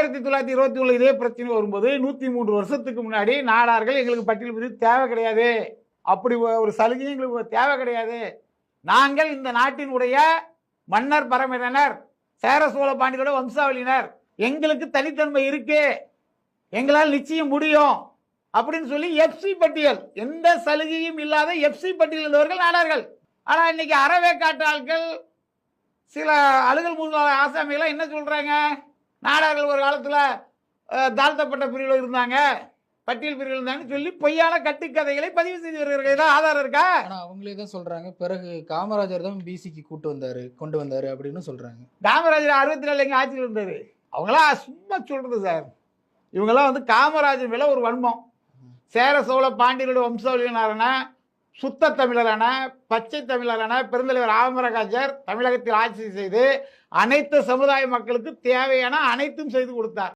ஆயிரத்தி தொள்ளாயிரத்தி இருபத்தி ஒன்று இதே பிரச்சனை வரும்போது நூற்றி மூன்று வருஷத்துக்கு முன்னாடி நாடார்கள் எங்களுக்கு பட்டியல் பிரிவு தேவை கிடையாது. அப்படி ஒரு சலுகையும் எங்களுக்கு தேவை கிடையாது. நாங்கள் இந்த நாட்டினுடைய மன்னர் பரம்பினர் சேர சோழ பாண்டியோட வம்சாவளியினர். எங்களுக்கு தனித்தன்மை இருக்கு. எங்களால் நிச்சயம் முடியும். அப்படின்னு சொல்லி எஃப்சி பட்டியல் எந்த சலுகையும் இல்லாத எஃப்சி பட்டியல் இருந்தவர்கள் நாடார்கள். ஆனால் இன்னைக்கு அறவே காட்டாள்கள் சில அலுகல் முதலாளி ஆசாமிகளாம் என்ன சொல்கிறாங்க நாடார்கள் ஒரு காலத்துல தாழ்த்தப்பட்ட பிரிவில் இருந்தாங்க. பட்டியல் பிரிவில் இருந்தாங்கன்னு சொல்லி பொய்யான கட்டுக்கதைகளை பதிவு செய்து வருகிறார்கள் ஏதாவது ஆதாரம் இருக்கா? ஆனா அவங்களே தான் சொல்றாங்க. பிறகு காமராஜர் தான் பிசிக்கு கூட்டு வந்தாரு கொண்டு வந்தாரு அப்படின்னு சொல்றாங்க. காமராஜர் அறுபத்தி நாலு எங்க ஆட்சியில் இருந்தாரு. அவங்களாம் சும்மா சொல்றது சார். இவங்கெல்லாம் வந்து காமராஜர் மேல ஒரு வன்மம். சேர சோழ பாண்டியர்களோட வம்சாவளியினரான சுத்த தமிழரான பச்சை தமிழரான பெருந்தலைவர் ஆமரகாஜர் தமிழகத்தில் ஆட்சி செய்து அனைத்து சமுதாய மக்களுக்கு தேவையான அனைத்தும் செய்து கொடுத்தார்.